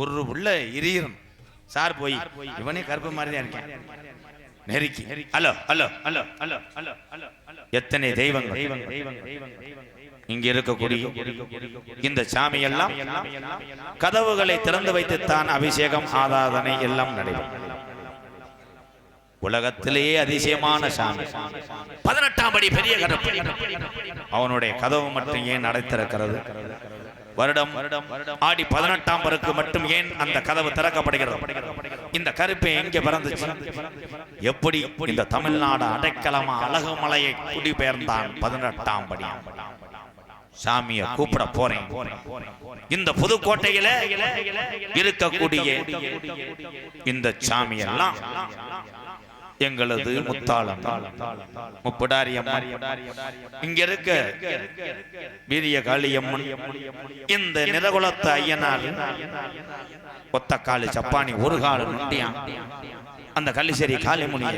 ஒரு உள்ள எரியணும் சார் போய். இவனே கருப்பு மாதிரி தான் இருக்கேன். நெருக்கி. Hello hello hello hello hello hello hello. எத்தனை தெய்வங்கள்? இங்க இருக்கக்கூடிய இந்த சாமி எல்லாம் கதவுகளை திறந்து வைத்துத்தான் அபிஷேகம் ஆராதனை எல்லாம் நடைபெறும். உலகத்திலேயே அதிசயமான சாமி. பதினெட்டாம் படி பெரிய கருப்பு அவனுடைய கதவு மட்டும் ஏன் நடத்திருக்கிறது? வருடம் ஆடி பதினெட்டாம் பருக்கு மட்டும் ஏன் அந்த கதவு திறக்கப்படுகிறது? இந்த கருப்பை எங்கே பிறந்துச்சு? எப்படி இந்த தமிழ்நாடு அடைக்கலமா அழகுமலையை குடிபெயர்ந்தான் பதினெட்டாம் படி? சாமிய கூப்பிட போறேன். இந்த புதுக்கோட்டையில இருக்கக்கூடிய இந்த சாமி எல்லாம் எங்களது முத்தாளம். முப்படாரி அம்மன். இங்க இருக்க வீரிய காளியம்மன் இந்த நிறகுலத்து ஐயனார் ஒத்த காலு சப்பானி ஒரு காலு நொண்டியான் அந்த கள்ளிசேரி காளிமுனி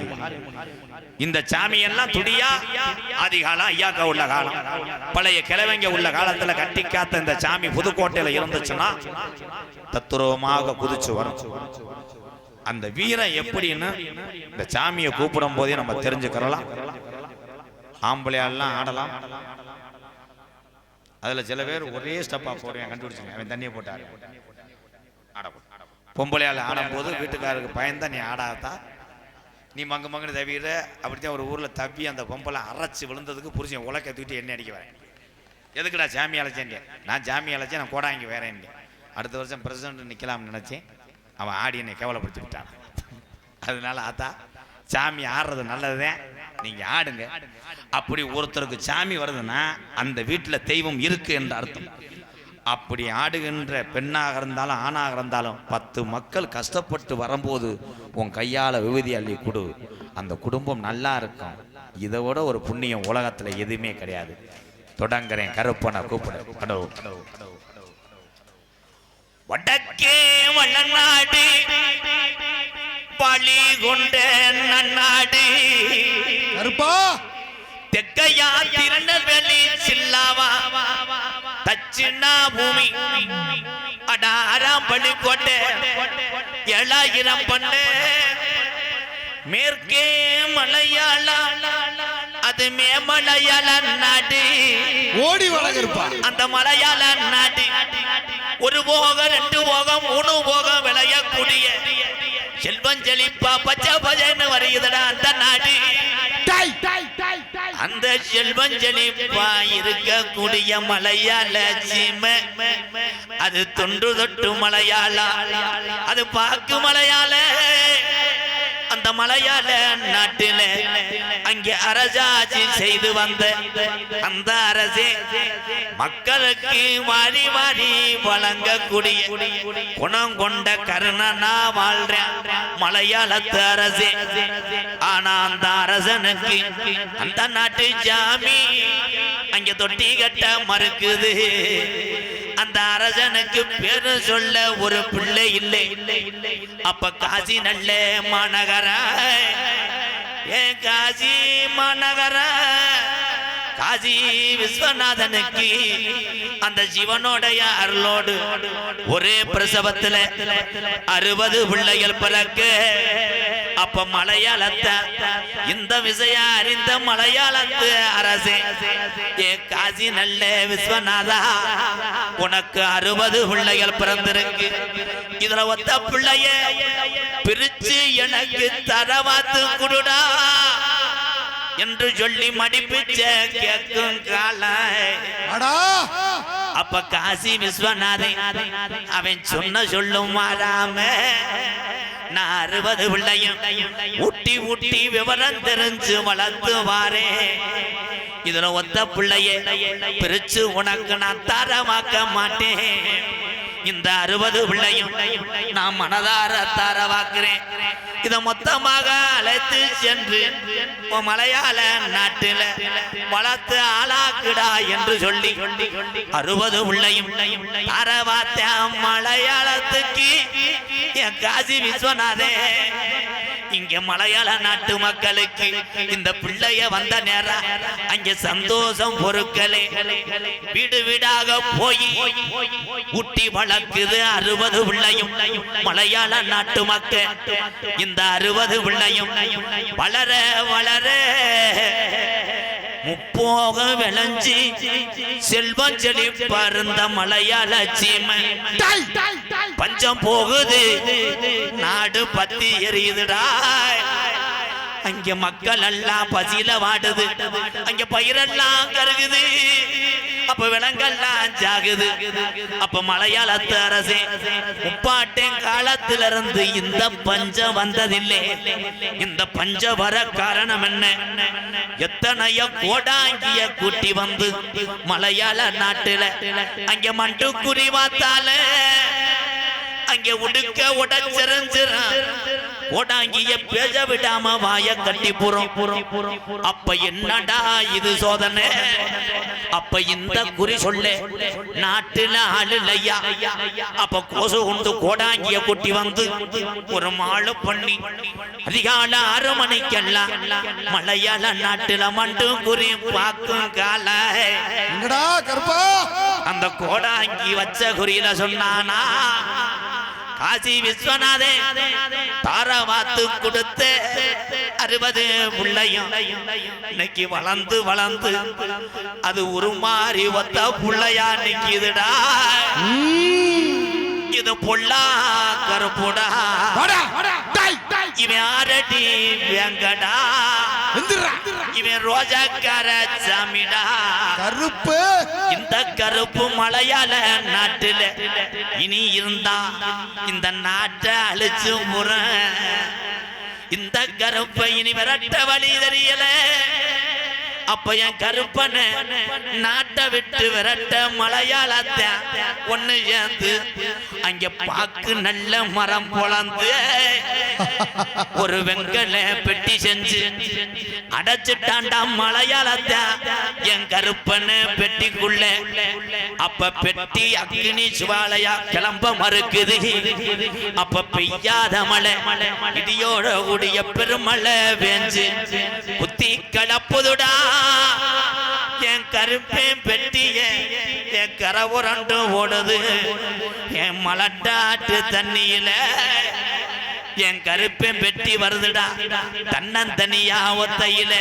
இந்த சாமி எல்லாம் துடியா ஆதிகாலம் ஐயாக்கா உள்ள காலம். பழைய கிழவங்க உள்ள காலத்துல கட்டி காத்த இந்த சாமி புதுக்கோட்டையில இருந்துச்சுன்னா தத்துருவமாக குதிச்சு வரும். அந்த வீரம் எப்படின்னு இந்த சாமியை கூப்பிடும் போதே நம்ம தெரிஞ்சுக்கிறலாம். ஆம்பளையாலாம் ஆடலாம். அதுல சில பேர் ஒரே ஸ்டெப்பா போடுவேன் கண்டுபிடிச்சுங்க அவன் தண்ணியை போட்டாரு. ஆட போ- பொம்பளையால ஆடும்போது வீட்டுக்காரருக்கு பயந்தா நீ ஆடாதா நீ மங்கு மங்குன்னு தவிர அப்படித்தான் ஒரு ஊர்ல தப்பி அந்த பொம்பளை அரைச்சு விழுந்ததுக்கு புருஷன் உலக்க தூக்கிட்டு என்ன அடிக்க வரேன். எதுக்குடா ஜாமி அழைச்சேன் நான் ஜாமி அழைச்சேன் நான் கோடாங்கி வேறேன் அடுத்த வருஷம் பிரசிடண்ட் நிற்கலாம்னு நினச்சேன். அவன் ஆடி என்னை கேவலப்படுத்தி விட்டான் அதனால ஆத்தா சாமி ஆடுறது நல்லதுதான் நீங்க ஆடுங்க. அப்படி ஒருத்தருக்கு சாமி வருதுன்னா அந்த வீட்டில் தெய்வம் இருக்கு என்று அர்த்தம். அப்படி ஆடுகின்ற பெண்ணாக இருந்தாலும் ஆணாக இருந்தாலும் பத்து மக்கள் கஷ்டப்பட்டு வரும்போது உன் கையால் விபதி அள்ளி கொடு. அந்த குடும்பம் நல்லா இருக்கும். இதை விட ஒரு புண்ணியம் உலகத்தில் எதுவுமே கிடையாது. தொடங்குறேன். கருப்பனை கூப்பிடு. கடவுள். வடக்கே வளநாடு பழி கொண்ட நன்னாடு. கருப்பா. தெக்கையா திருநெல்வேலி சில்லாவா தச்சின்னா பூமி அடாராம் பள்ளி கோட்டை ஏழாயிரம் பண்ணு மேற்கே மலையாள அது மேமலையாள நாடு. ஓடி வர கருப்பா. அந்த மலையாள நாடு. ஒரு போகம் ரெண்டு போகம் மூணு போகம் விளையக்கூடிய செல்வம் செழிப்பா பச்சை பஜன்னு வருகிறதா அந்த நாடு. அந்த செல்வம் செழிப்பா இருக்கக்கூடிய மலையாள சீமை. அது தொன்று தொட்டு மலையாள? அது பாக்கு மலையாள. அந்த மலையாள நாட்டில அங்கே அரசாட்சி செய்து வந்த அந்த அரசே மக்களுக்கு வாரி வாரி வழங்கக்கூடிய குணம் கொண்ட கருணனா வாழ்றேன் மலையாளத்து அரசே. ஆனா அந்த அரசனுக்கு அந்த நாட்டு ஜாமி அங்க தொட்டி கட்ட மறுக்குது. அந்த அரசனுக்கு பேரு சொல்ல ஒரு பிள்ளை இல்லை. அப்ப காசி நல்ல மாநகர. ஏ காசி மாநகர. காசி விஸ்வநாதனுக்கு அந்த சிவனோடைய அருளோடு ஒரே பிரசவத்துல அறுபது பிள்ளைகள் பிறக்க அப்ப மலையாளத்த இந்த விஷயம் அறிந்த மலையாளத்து அரசே ஏ காசி நல்ல விஸ்வநாதா உனக்கு அறுபது பிள்ளைகள் பிறந்திருக்கு. இதுல ஒத்த பிள்ளைய பிரிச்சு எனக்கு தரவாத்து குடுடா என்று சொல்லி மடிப்பிச்ச கேட்கும் காலம் அப்ப காசி விஸ்வநாதன் அவன் சொன்ன சொல்லும் மாறாம நான் அறுபது பிள்ளையும் ஊட்டி ஊட்டி விவரம் தெரிஞ்சு வளர்த்து வாரே இதுல ஒத்த பிள்ளைய பிரிச்சு உனக்கு நான் தரமாக்க மாட்டேன். இந்த அறுபது பிள்ளையும் நான் மனதார தரவாக்குறேன் இத மொத்தமாக அழைத்து சென்று மலையாள நாட்டில வளர்த்து ஆளாக்குடா என்று சொல்லி அறுபது பிள்ளையும் தரவாத்த மலையாளத்துக்கு என் காசி விஸ்வநாதே இங்க மலையாள நாட்டு மக்களுக்கு இந்த பிள்ளைய வந்த நேரம் அங்க சந்தோஷம் பொருட்களே. வீடு வீடாக போய் குட்டி வளர்க்குது அறுபது பிள்ளையும். மலையாள நாட்டு மக்கள் இந்த அறுபது பிள்ளையும் வளர வளர முப்போக விளைஞ்சி செல்வம் செழிப்பருந்த மலையாள சீமை. பஞ்சம் போகுது. நாடு பத்தி எரியுதுடா. அங்க மக்கள் எல்லாம் பசியில வாடுது. அங்க பயிரெல்லாம் கருகுது. அப்ப விலங்கெல்லாம் ஜாகுது. அப்ப மலையாளத்து அரசே முப்பாட்டேன் காலத்துல இருந்து இந்த பஞ்சம் வந்ததில்லை. இந்த பஞ்ச வர காரணம் என்ன? எத்தனையோ கோடாங்கிய கூட்டி வந்து மலையாள நாட்டுல அங்க மண்டு குறிவாத்தால அங்க உடுக்க உடச்செறிஞ்சிறான் ஓடாங்கிய பேச விடாம வாய கட்டி புறம். அப்ப என்னடா இது சோதனை? அப்ப இந்த குறி சொல்ல. நாட்டுல ஆளு இல்லையா அப்ப கோசு கொண்டு கோடாங்கிய குட்டி வந்து ஒரு மாளு பண்ணி. அதிகால ஆறு மணிக்கெல்லாம் மலையாள நாட்டுல மண்டும் குறி பார்க்கும் கால. அந்த கோடாங்கி வச்ச குறியில சொன்னானா? காசி விஸ்வநாதே தாரவாத்து கொடுத்து அறுபது புள்ளையும் இன்னைக்கு வளர்ந்து வளர்ந்து அது உருமாறி ஒத்த புள்ளையா நிக்குதுடா. இது பொல்லா கருப்புடா. இவன் ஆரடி வெங்கடா. இவன் ரோஜாக்கார சாமிடா கருப்பு. இந்த கருப்பு மலையாள நாட்டுல இனி இருந்தா இந்த நாட்டை அழிச்சு முற இந்த கருப்பை இனி விரட்ட வழி தெரியல. அப்ப என் கருப்பனை நாட்டை விட்டு விரட்ட மலையாளத்த ஒண்ணு சேர்ந்து அங்க பாக்கு நல்ல மரம் பொழந்து ஒரு வெங்கல பெட்டி செஞ்சு அடைச்சிட்டாண்டா மலையாளத்த என் கருப்பனை பெட்டிக்குள்ள அப்ப பெட்டி அக்னி சுவாலையா கிளம்ப மறுக்குது. அப்ப பெய்யாத மழை இடியோட கூடிய பெருமழை வேஞ்சு. புத்தி கலப்புதுடா என் கருப்பேன் பெட்டிய என் கரை உரண்டு ஓடுது. என் மலட்டாட்டு தண்ணியில என் கருப்பன் பெட்டி வருதுடா. தன்னந்தனியா ஒத்தையில.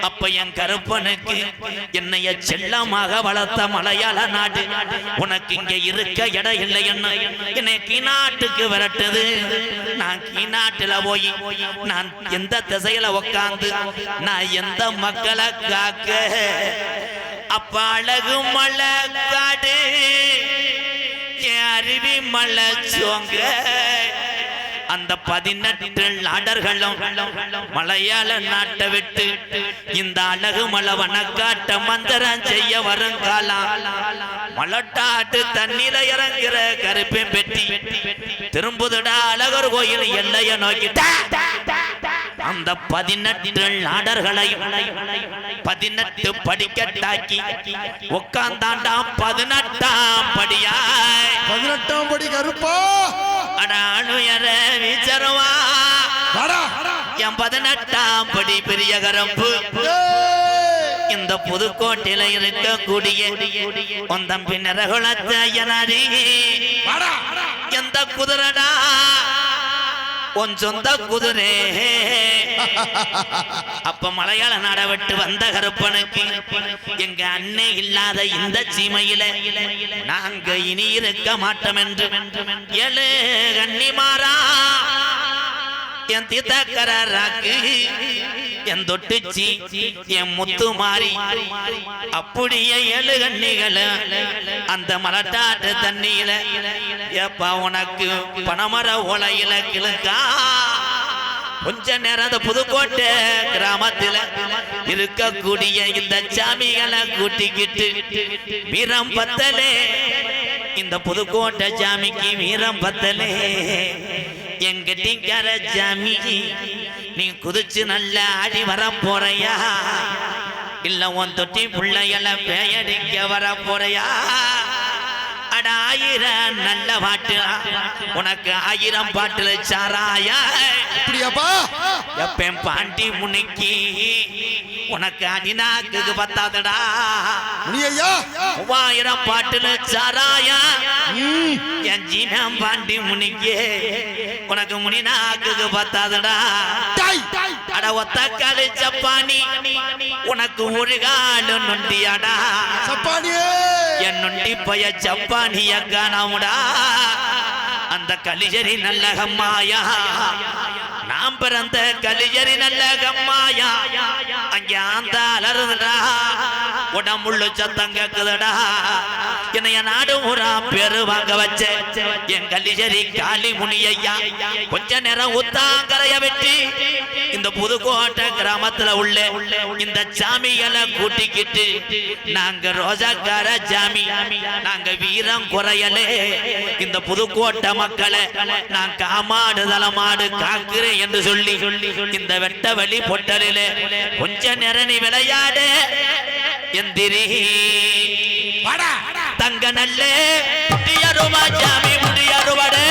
அப்ப என் கருப்பனுக்கு என்னைய செல்லமாக வளர்த்த மலையாள நாடு. உனக்கு இங்க இருக்க இடம் இல்லை என்ன? என்னை கீநாட்டுக்கு விரட்டுது. நான் கீநாட்டுல போய் நான் எந்த திசையில உக்காந்து நான் எந்த மக்களை காக்க? அப்ப அழகு மலை காடு. என் அருவி மலை சோங்க? அந்த பதினெட்டு அடர்களும் மலையாள நாட்டை விட்டு இந்த அழகு மலை வனக்காட்ட மந்திரம் செய்ய வருங்காலம் மலட்டாட்டு தண்ணீர இறங்குற கருப்பேன் பெட்டி. திரும்புதுடா அழகர் கோயில் எல்லைய நோக்கிட்டா அந்த பதினெட்டு நாடர்களை பதினெட்டு படிக்கட்டாக்கி உட்கார்ந்தாண்டா பதினெட்டாம் படியாய். பதினெட்டாம் படி கருப்பா. அடானுயர விச்சருவா வாடா. என் பதினெட்டாம் படி பெரிய கரம்பு. இந்த புதுக்கோட்டையில இருக்கக்கூடிய உன் தம்பி வாடா. எந்த குதிரடா. கொஞ்சம் சொந்த குதிரை. அப்ப மலையாள நாட விட்டு வந்த கருப்பனுக்கு எங்க அண்ணே இல்லாத இந்த சீமையில நாங்க இனி இருக்க மாட்டோம் என்று கண்ணி மாறா என் தீத்தக்கராக்கு என் தொட்டுச்சி என் முத்து மாறி. அப்படியே எழுகண்ணிகள அந்த மலட்டாட்டு தண்ணியில ஏப்பா உனக்கு பனமர ஓலையில கிழக்கா? கொஞ்ச நேரம் அந்த புதுக்கோட்டை கிராமத்துல இருக்கக்கூடிய இந்த சாமிகளை கூட்டிக்கிட்டு வீரம் பத்தலே. இந்த புதுக்கோட்டை சாமிக்கு வீரம் பத்தலே. எங்கிட்டீங்கிற ஜாமி நீ குதிச்சு நல்ல அடி வர போறையா இல்ல உன் தொட்டி பிள்ளைகளை பெயடிக்க வர போறையா அட ஆயிரம் நல்ல பாட்டு உனக்கு ஆயிரம் பாட்டுல சாராயா? எப்ப பாண்டி முனைக்கு உனக்கு அணிநாக்கு பத்தாதடா. மூவாயிரம் பாட்டுல சாராயா. என் ஜீனம் பாண்டி முனிக்கே. உனக்கு முனிநாக்கு பத்தாதடா. அட ஒத்த காலு சப்பானி. உனக்கு ஒரு காலு நொண்டியாடா. சப்பானியே. என் நொண்டி பய சப்பானிய காணாமுடா அந்த கலிஜரி நல்லகம்மாயா. நான் பிறந்த கலியரி நல்ல கம்மாயா அங்கே அந்த அலருதுடா உடம்புள்ள சத்தம் கேக்குதுடா. என்னைய நாடு பெருவாங்க பேரு வச்ச என் கல்லிசரி காளி முனியையா கொஞ்ச நேரம் உத்தாங்கரைய வெட்டி இந்த புதுக்கோட்டை கிராமத்துல உள்ள இந்த சாமிகளை கூட்டிக்கிட்டு நாங்க ரோஜாக்கார சாமி நாங்க வீரம் குறையலே. இந்த புதுக்கோட்டை மக்களை நான் காமாடு தலமாடு காக்கிறேன் என்று சொல்லி சொல்லி இந்த வெட்ட வழி பொட்டலிலே கொஞ்ச நிரணி விளையாடு எந்திரி. தங்க நல்ல முடியருவா ஜாமி முடியருவடே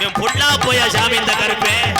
என் பொண்ணா போயா சாமி இந்த கருப்பேன்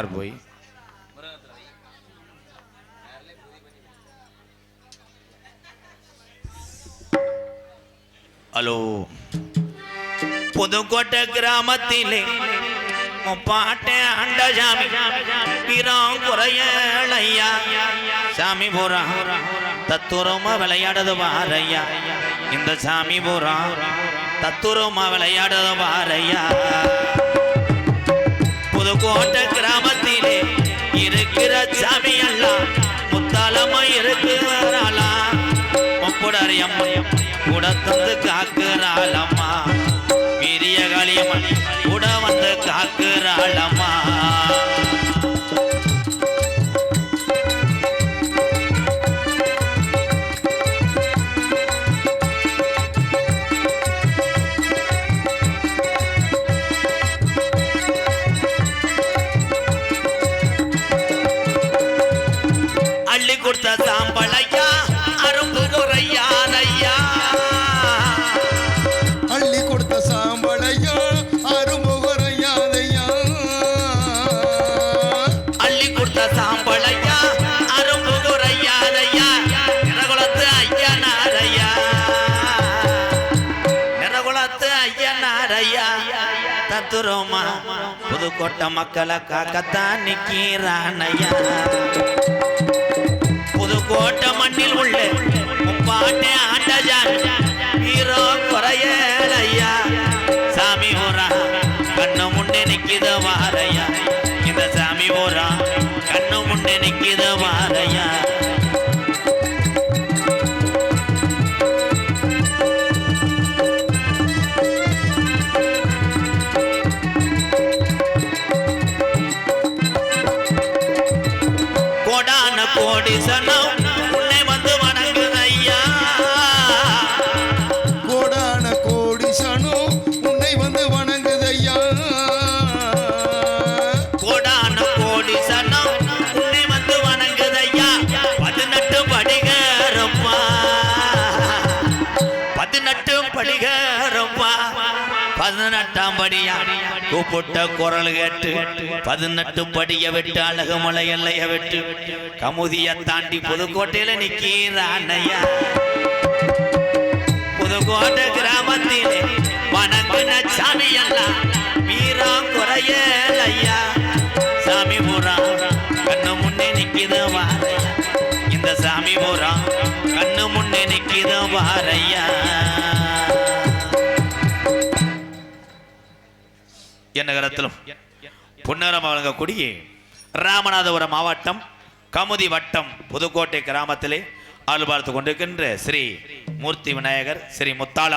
ஹலோ போய் ஹலோ புதுக்கோட்டை கிராமத்திலே முப்பாட்டை ஆண்ட சாமி வீரம் குறையலையா சாமி போரா தத்துரமா விளையாடுது வாரையா இந்த சாமி போரா தத்துரமா விளையாடுது வாரையா புதுக்கோட்டை கிராமத்திலே இருக்கிற சாமி எல்லாம் முத்தாலமா இருக்கிறாளா முப்புடரி அம்மா கூட தந்து காக்குறாளம்மா. பெரிய காளியம்மன் கூட வந்து காக்குறாளம்மா. ஐயா தத்துரோமா புதுக்கோட்டை மக்களை காக்கத்தான் நிக்கிறானையா புதுக்கோட்டை மண்ணில் உள்ள பாட்டே ஆண்டஜான் ஹீரோ குறையலையா சாமி ஓரா கண்ணு முன்னே நிக்கித வாரையா. இந்த சாமி ஓரா கண்ணு முன்னே நிக்கித வாரையா. பதினெட்டாம் படியா? கூப்பிட்ட குரல் கேட்டு பதினெட்டு படிய விட்டு அழகுமலை எல்லைய விட்டு கமுதிய தாண்டி புதுக்கோட்டையில நிக்கிறானையா புதுக்கோட்டை கிராமத்திலே வணங்கின சாமி எல்லாம் வீரம் குறையலையா சாமி பூரா கண்ணு முன்னே நிக்கிது வாரையா. இந்த சாமி பூரா கண்ணு முன்னே நிக்கிது வாரையா. என்னகரத்திலும் புன்னரம் வழங்கக்கூடிய ராமநாதபுரம் மாவட்டம் கமுதி வட்டம் புதுக்கோட்டை கிராமத்திலே ஆள் பார்த்து கொண்டிருக்கின்ற ஸ்ரீ மூர்த்தி விநாயகர் ஸ்ரீ முத்தாள